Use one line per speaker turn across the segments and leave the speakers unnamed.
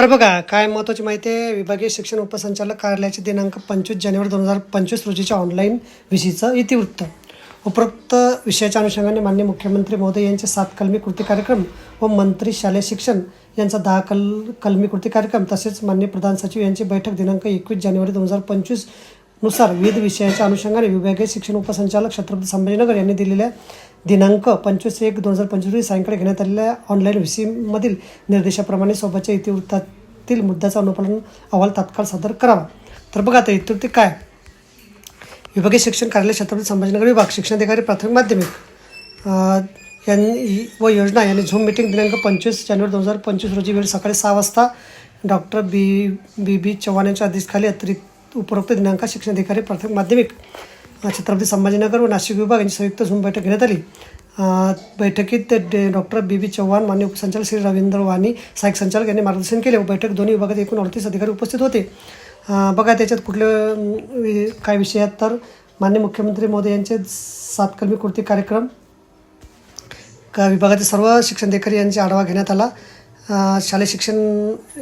तर बघा काय महत्त्वाची माहिती आहे? विभागीय शिक्षण उपसंचालक कार्यालयाचे दिनांक पंचवीस जानेवारी दोन हजार पंचवीस रोजीच्या ऑनलाईन विषयीचं इतिवृत्त. उपरोक्त विषयाच्या अनुषंगाने माननीय मुख्यमंत्री महोदय यांचे सात कलमी कृती कार्यक्रम व मंत्री शालेय शिक्षण यांचा दहा कल कलमी कृती कार्यक्रम तसेच माननीय प्रधान सचिव यांची बैठक दिनांक एकवीस जानेवारी दोन हजार पंचवीसनुसार विविध विषयाच्या अनुषंगाने विभागीय शिक्षण उपसंचालक छत्रपती संभाजीनगर यांनी दिलेल्या दिनांक पंचवीस एक दोन हजार पंचवीस रोजी सायंकाळी घेण्यात आलेल्या ऑनलाईन व्हीसीमधील निर्देशाप्रमाणे सोबतच्या इतिवृत्तात तील मुद्द्याचा अनुपालन अहवाल तात्काळ सादर करावा. तर बघा आता इतिवृत्ती काय? विभागीय शिक्षण कार्यालय छत्रपती संभाजीनगर विभाग शिक्षणाधिकारी प्राथमिक माध्यमिक. यांनी व योजना यांनी झूम मीटिंग दिनांक पंचवीस जानेवारी दोन हजार पंचवीस रोजी वेळ सकाळी सहा वाजता डॉक्टर बी बी बी चव्हाण यांच्या अध्यक्षखाली अतिरिक्त उपरोक्त दिनांक शिक्षणाधिकारी प्राथमिक माध्यमिक छत्रपती संभाजीनगर व नाशिक विभाग यांची संयुक्त झूम बैठक घेण्यात आली. बैठकीत डॉक्टर बी बी चव्हाण मान्य उपसंचालक श्री रवींद्र वाणी सहाय्यक संचालक यांनी मार्गदर्शन केले. व बैठक दोन्ही विभागात एकूण अडतीस अधिकारी उपस्थित होते. बघा त्याच्यात कुठले काय विषय आहेत तर मान्य मुख्यमंत्री मोदी यांचे सात कृती कार्यक्रम. का विभागातील सर्व शिक्षणाधिकारी यांचा आढावा घेण्यात आला. शालेय शिक्षण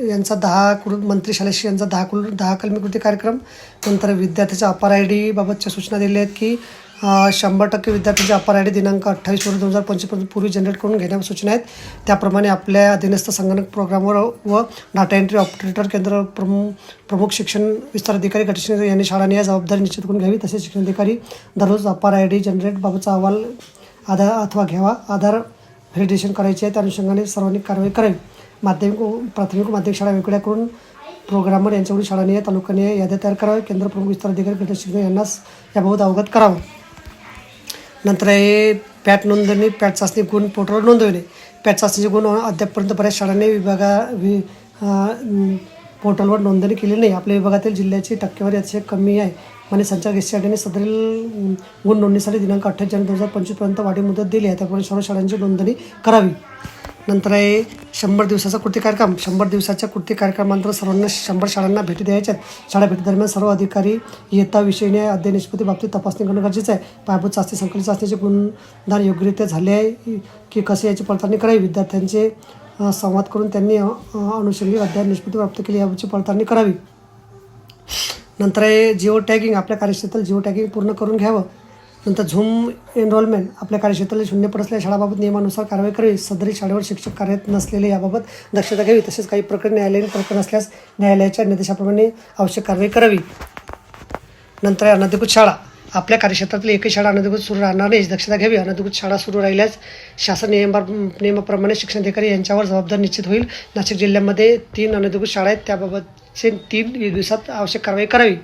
यांचा दहा कुल मंत्री शालेय शिक्षण यांचा दहा कुल दहा कलमी कृती कार्यक्रम. नंतर विद्यार्थ्याच्या अपार आय डीबाबतच्या सूचना दिल्या आहेत की शंभर टक्के विद्यार्थ्यांचे अपार आय डी दिनांक अठ्ठावीस फेब्रुवारी दोन हजार पंचवीस पूर्वी जनरेट करून घेण्यास सूचना आहेत. त्याप्रमाणे आपल्या अधीनस्थ संगणक प्रोग्रामवर व डाटा एंट्री ऑपरेटर केंद्र प्रमुख प्रमुख शिक्षण विस्तार अधिकारी गटशिक्षण यांनी शाळांनी या जबाबदारी निश्चित करून घ्यावी तसेच शिक्षण अधिकारी दररोज अपार आय डी जनरेटबाबतचा अहवाल आधार अथवा घ्यावा आधार व्हेरिडेशन करायचे आहे. त्या अनुषंगाने सर्वांनी कारवाई करावी माध्यमिक प्राथमिक माध्यमिक शाळा वेगळ्या करून प्रोग्रामर यांच्याकडून शाळांनी तालुक्याने याद्या तयार कराव्या केंद्र प्रमुख विस्तार अधिकारी गट शिक्षण यांनाच याबाबत अवगत करावं. नंतर हे पॅट नोंदणी पॅट चाचणी गुण पोर्टलवर नोंदवणे. पॅट चाचणीचे गुण अद्यापपर्यंत बऱ्याच शाळांनी विभागा वि पोर्टलवर नोंदणी केली नाही. आपल्या विभागातील जिल्ह्याची टक्केवारी अतिशय कमी आहे. म्हणजे संचालक एस यांनी सदरील गुण नोंदणीसाठी दिनांक अठ्ठावीस जानेवारी दोन हजार पंचवीसपर्यंत वाढीव मुदत दिली आहे. त्यामुळे सर्व शाळांची नोंदणी करावी. नंतर आहे शंभर दिवसाचा कृती कार्यक्रम. शंभर दिवसाच्या कृती कार्यक्रमानंतर सर्वांना शंभर शाळांना भेटी द्यायच्या शाळा भेटीदरम्यान सर्व अधिकारी येता विषयीने अध्ययन निष्पत्ती बाबतीत तपासणी करणं गरजेचं आहे. पायाभूत चाचणी संकलित चाचणीचे गुणदान योग्यरित्या झाले आहे की कसे याची पडताळणी करावी? विद्यार्थ्यांचे संवाद करून त्यांनी अनुषंगिक अध्ययन निष्पत्ती प्राप्त केली याची पडताळणी करावी. नंतर आहे जिओ टॅगिंग आपल्या कार्यक्षेत्रात जिओ टॅगिंग पूर्ण करून घ्यावं. नंतर झूम एनरोलमेंट आपल्या कार्यक्षेत्राला शून्य पड असलेल्या शाळाबाबत नियमानुसार कारवाई करावी. सदरी शाळेवर शिक्षक कार्यरत नसलेले याबाबत दक्षता घ्यावी. तसेच काही प्रकरण न्यायालयीन प्रकरण असल्यास न्यायालयाच्या निर्देशाप्रमाणे आवश्यक कारवाई करावी. नंतर आहे अनधिकृत शाळा. आपल्या कार्यक्षेत्रातील एकही शाळा अनधिकृत सुरू राहणार नाही. दक्षता घ्यावी. अनधिकृत शाळा सुरू राहिल्यास शासन नियमा नियमाप्रमाणे शिक्षण अधिकारी यांच्यावर जबाबदारी निश्चित होईल. नाशिक जिल्ह्यामध्ये तीन अनधिकृत शाळा आहेत. त्याबाबतचे तीन दिवसात आवश्यक कारवाई करावी.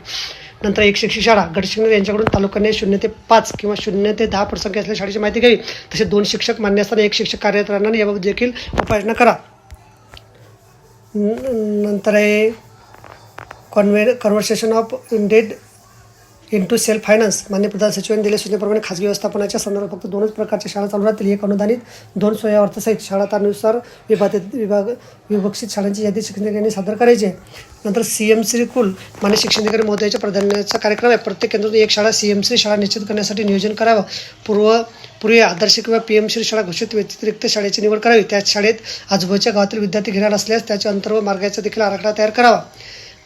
नंतर एक शिक्षक शाळा गटशिक्षण यांच्याकडून तालुक्याने शून्य ते पाच किंवा शून्य ते दहा पटसंख्या असलेल्या शाळेची माहिती घ्यावी. तसेच दोन शिक्षक मान्य असताना एक शिक्षक कार्यरत राहणार याबाबत देखील उपाययोजना करा. नंतर आहे कॉन्व्हे conversation of dead into self finance मान्य प्रधान सचिवांनी दिलेल्या सूचनेप्रमाणे खाजगी व्यवस्थापनाच्या संदर्भात फक्त दोनच प्रकारच्या शाळा चालू राहतील. एक अनुदानित दोन स्वयं अर्थसहित शाळा त्यानुसार विभागित विभाग विभक्षित शाळांची यादी शिक्षणाधिकाऱ्यांनी सादर करायची आहे. नंतर सी एम सी कुल मान्य शिक्षणाधिकारी महोदयाच्या प्राधान्याचा कार्यक्रम आहे प्रत्येक केंद्रातून एक शाळा सी एम सी शाळा निश्चित करण्यासाठी नियोजन करावं. पूर्व पूर्वी आदर्श किंवा पी एम श्री शाळा घोषित व्यतिरिक्त शाळेची निवड करावी. त्याच शाळेत आजूबाजूच्या गावातील विद्यार्थी घेणार असल्यास त्याच्या अंतर्व मार्गाचा देखील आराखडा तयार करावा.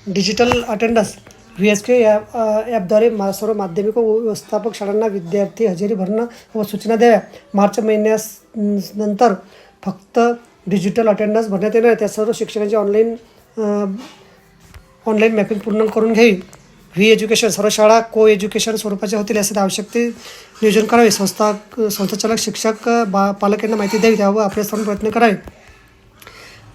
Digital attendance V S K app ॲपद्वारे मा सर्व माध्यमिक व व्यवस्थापक शाळांना विद्यार्थी हजेरी भरणं व सूचना द्याव्या. मार्च महिन्यास नंतर फक्त डिजिटल अटेंडन्स भरण्यात येणार त्या सर्व शिक्षकांची ऑनलाईन ऑनलाईन मॅपिंग पूर्ण करून घ्यावी व्ही एज्युकेशन सर्व शाळा को एज्युकेशन स्वरूपाच्या होतील यासाठी आवश्यक ते नियोजन करावे. संस्था संस्थाचालक शिक्षक बा पालक यांना माहिती द्यावी. त्यावर आपले सर्व प्रयत्न करावे.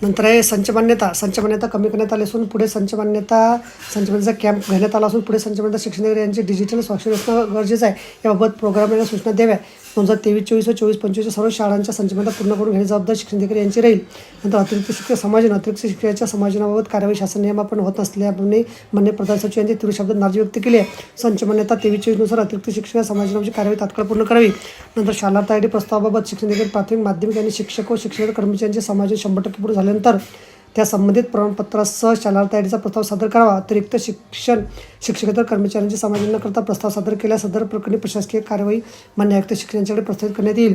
नंतर आहे संच मान्यता. संच मान्यता कमी करण्यात आली असून पुढे संच मान्यता संच मान्यता कॅम्प घेण्यात आला असून पुढे संचमान्यता शिक्षण यांची डिजिटल स्वाक्षरी असणं गरजेचं आहे. याबाबत प्रोग्रामला सूचना द्याव्या दोन हजार तेवीस चोवीस व चोवीस पंचवीसच्या सर्व शाळांच्या संच पूर्ण करून घेण्याची जबाबदारी शिक्षण अधिकारी यांची राहील. नंतर अतिरिक्त शिक्षक समाजन अतिरिक्त शिक्षकाच्या समाजनाबाबत कारवाई शासन नियमापन होत नसल्याने मान्य प्रधान सचिव यांनी तीव्र शब्दात नाराजी व्यक्त केली आहे. संच मान्यता तेवीस चोवीसनुसार अतिरिक्त शिक्षक समाजनाची कारवाई तात्काळ पूर्ण करावी. नंतर शालार्थ तयारी प्रस्तावाबाबत शिक्षण अधिकारी प्राथमिक माध्यमिक आणि शिक्षक व शिक्षक कर्मचाऱ्यांचे समाजन शंभर टक्के पूर्ण झाल्यानंतर त्या संबंधित प्रमाणपत्रासह शालार्थ तयारीचा प्रस्ताव सादर करावा. अतिरिक्त शिक्षण शिक्षकेतर कर्मचाऱ्यांची समाजन न करता प्रस्ताव सादर केल्यास सदर प्रकरणी प्रशासकीय कारवाई मान्य आयुक्त शिक्षकांच्याकडे प्रस्तावित करण्यात येईल.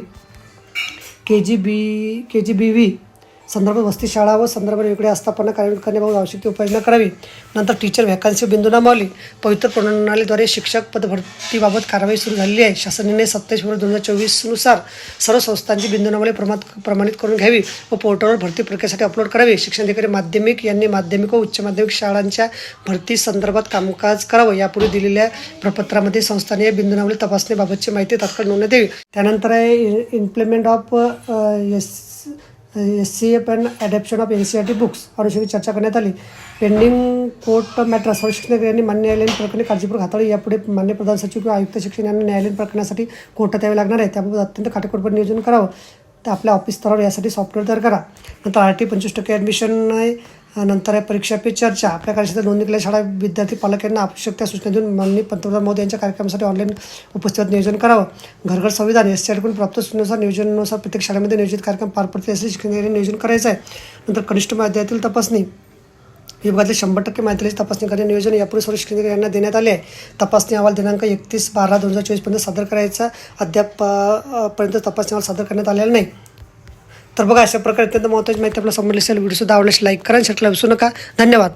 के जी बी के जी बी व्ही संदर्भ वस्ती शाळा व संदर्भ वेगळे आस्थापना कार्यान्वित करण्याबाबत आवश्यक ती उपाययोजना करावी. नंतर टीचर व्हॅकन्सी बिंदू नमावली पवित्र प्रणालीद्वारे शिक्षक पदभरतीबाबत कारवाई सुरू झालेली आहे. शासनाने सत्तावीस फेब्रुवारी दोन हजार चोवीसनुसार सर्व संस्थांची बिंदू प्रमाण प्रमाणित करून घ्यावी व पोर्टलवर भरती प्रक्रियेसाठी अपलोड करावी. शिक्षणाधिकारी माध्यमिक यांनी माध्यमिक व उच्च माध्यमिक शाळांच्या भरती संदर्भात कामकाज करावं. यापूर्वी दिलेल्या प्रपत्रामध्ये संस्थांनी या बिंदू तपासणीबाबतची माहिती तात्काळ नोंदण्यात द्यावी त्यानंतर आहे implement of S S C F and adaption of N C R T books अनुषंगी चर्चा करण्यात आली. पेंडिंग कोर्ट मॅटर सर्व शिक्षण यांनी मान्य न्यायालयीन प्रकरणे काळजीपूर्वक हाताळली. यापुढे मान्य प्रधान सचिव किंवा आयुक्त शिक्षण यांना न्यायालयीन प्रकरणासाठी कोर्टात यावे लागणार आहे. त्यामुळे अत्यंत काटेकोरपणे नियोजन करावं. तर आपल्या ऑफिस स्तरावर यासाठी सॉफ्टवेअर तयार करा. नंतर आर टी पंचवीस टक्के ॲडमिशन आहे. नंतर आहे परीक्षा पे चर्चा. आपल्या कार्यक्षेत्रात नोंदणी केलेल्या शाळा विद्यार्थी पालक यांना आवश्यक त्या सूचना देऊन माननीय पंतप्रधान मोदी यांच्या कार्यक्रमासाठी ऑनलाईन उपस्थितीत नियोजन करावं. घरघर संविधान एसकडून प्राप्त सूचनेनुसार नियोजनानुसार प्रत्येक शाळेमध्ये नियोजित कार्यक्रम पार पडतील असे शिक्षण नियोजन करायचं आहे नंतर कनिष्ठ माध्यमातील तपासणी. विभागातले शंभर टक्के माहितीची तपासणी करणे नियोजन यापूर्वी सर्व शिक्षण यांना देण्यात आले आहे. तपासणी अहवाल दिनांक एकतीस बारा दोन हजार चोवीसपर्यंत सादर करायचा. अद्याप पर्यंत तपासणी अहवाल सादर करण्यात आलेला नाही. तर बघा अशा प्रकारे अत्यंत महत्त्वाची माहिती आपल्यासमोर असेल. व्हिडिओ सुद्धा आवडल्यास लाईक करा आणि विसरू नका. धन्यवाद.